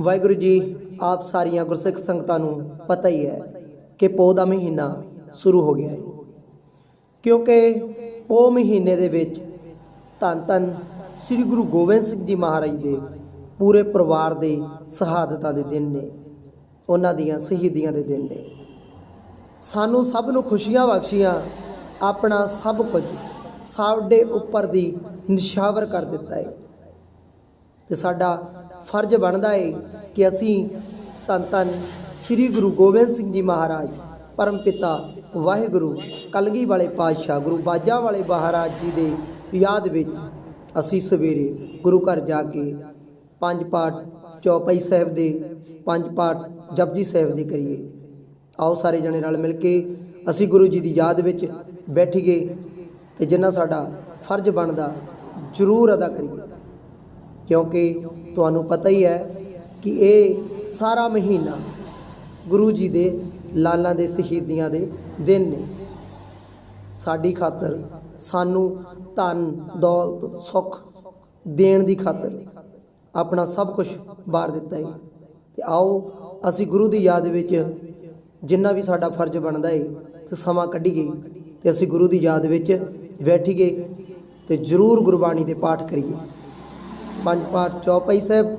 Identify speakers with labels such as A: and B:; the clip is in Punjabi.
A: ਵਾਹਿਗੁਰੂ ਜੀ, ਆਪ ਸਾਰੀਆਂ ਗੁਰਸਿੱਖ ਸੰਗਤਾਂ ਨੂੰ ਪਤਾ ਹੀ ਹੈ ਕਿ ਪੋਹ ਦਾ ਮਹੀਨਾ ਸ਼ੁਰੂ ਹੋ ਗਿਆ ਹੈ। ਕਿਉਂਕਿ ਪੋ ਮਹੀਨੇ ਦੇ ਵਿੱਚ ਧੰਨ ਧੰਨ ਸ੍ਰੀ ਗੁਰੂ ਗੋਬਿੰਦ ਸਿੰਘ ਜੀ ਮਹਾਰਾਜ ਦੇ ਪੂਰੇ ਪਰਿਵਾਰ ਦੇ ਸ਼ਹਾਦਤਾਂ ਦੇ ਦਿਨ ਨੇ, ਉਹਨਾਂ ਦੀਆਂ ਸ਼ਹੀਦੀਆਂ ਦੇ ਦਿਨ ਨੇ। ਸਾਨੂੰ ਸਭ ਨੂੰ ਖੁਸ਼ੀਆਂ ਬਖਸ਼ੀਆਂ ਆਪਣਾ ਸਭ ਕੁਝ ਸਾਡੇ ਉੱਪਰ ਦੀ ਨਿਸ਼ਾਵਰ ਕਰ ਦਿੱਤਾ ਹੈ। ਤੇ ਸਾਡਾ ਫਰਜ਼ ਬਣਦਾ ਹੈ ਕਿ ਅਸੀਂ ਧੰਨ ਧੰਨ ਸ੍ਰੀ ਗੁਰੂ ਗੋਬਿੰਦ ਸਿੰਘ ਜੀ ਮਹਾਰਾਜ, ਪਰਮ ਪਿਤਾ, ਵਾਹਿਗੁਰੂ, ਕਲਗੀ ਵਾਲੇ ਪਾਤਸ਼ਾਹ, ਗੁਰੂ ਬਾਜਾਂ ਵਾਲੇ ਮਹਾਰਾਜ ਜੀ ਦੇ ਯਾਦ ਵਿੱਚ ਅਸੀਂ ਸਵੇਰੇ ਗੁਰੂ ਘਰ ਜਾ ਕੇ ਪੰਜ ਪਾਠ ਚੌਪਈ ਸਾਹਿਬ ਦੇ, ਪੰਜ ਪਾਠ ਜਪਜੀ ਸਾਹਿਬ ਦੇ ਕਰੀਏ। ਆਓ ਸਾਰੇ ਜਣੇ ਨਾਲ ਮਿਲ ਕੇ ਅਸੀਂ ਗੁਰੂ ਜੀ ਦੀ ਯਾਦ ਵਿੱਚ ਬੈਠੀਏ ਤੇ ਜਿੰਨਾ ਸਾਡਾ ਫਰਜ਼ ਬਣਦਾ ਜ਼ਰੂਰ ਅਦਾ ਕਰੀਏ। ਕਿਉਂਕਿ ਤੁਹਾਨੂੰ ਪਤਾ ਹੀ ਹੈ ਕਿ ਇਹ ਸਾਰਾ ਮਹੀਨਾ ਗੁਰੂ ਜੀ ਦੇ ਲਾਲਾਂ ਦੇ ਸ਼ਹੀਦੀਆਂ ਦੇ ਦਿਨ ਨੇ। ਸਾਡੀ ਖਾਤਰ ਸਾਨੂੰ ਧਨ, ਦੌਲਤ, ਸੁੱਖ ਦੇਣ ਦੀ ਖਾਤਰ ਆਪਣਾ ਸਭ ਕੁਝ ਬਾਰ ਦਿੱਤਾ ਹੈ। ਤੇ ਆਓ ਅਸੀਂ ਗੁਰੂ ਦੀ ਯਾਦ ਵਿੱਚ ਜਿੰਨਾ ਵੀ ਸਾਡਾ ਫਰਜ਼ ਬਣਦਾ ਹੈ ਤੇ ਸਮਾਂ ਕੱਢੀਏ। ਤੇ ਅਸੀਂ ਗੁਰੂ ਦੀ ਯਾਦ ਵਿੱਚ ਬੈਠੀਏ ਤੇ ਜ਼ਰੂਰ ਗੁਰਬਾਣੀ ਦੇ ਪਾਠ ਕਰੀਏ। ਪੰਜ ਪਾਠ ਚੌਪਈ ਸਾਹਿਬ